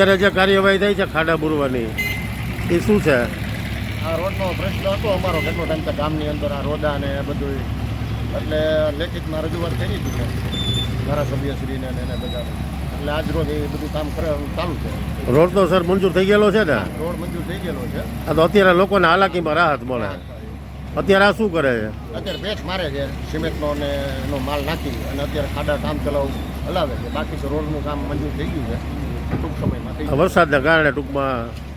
અત્યારે જે કાર્યવાહી થઈ છે ખાડા બુરવાની એ શું છે? આ રોડનો પ્રશ્ન હતો અમારો કેટલો ટાઈમ તો ગામની અંદર આ રોડા ને બધું એટલે લેખિતમાં રજૂઆત કરી હતી ધારાસભ્યશ્રીને એને બધાને. એટલે આજ રોજ એ બધું કામ કરે ચાલુ છે. રોડ તો સર મંજૂર થઈ ગયેલો છે ને? રોડ મંજૂર થઈ ગયેલો છે. આ તો અત્યારે લોકોને હાલાકીમાં રાહત મળે. અત્યારે આ શું કરે છે? અત્યારે પેટ મારે છે સિમેન્ટનો ને એનો માલ નાખી અને અત્યારે ખાડા કામ ચલાવ હલાવે છે. બાકી તો રોડનું કામ મંજૂર થઈ ગયું છે. ટૂંક સમયમાં વરસાદના કારણે ટૂંકમાં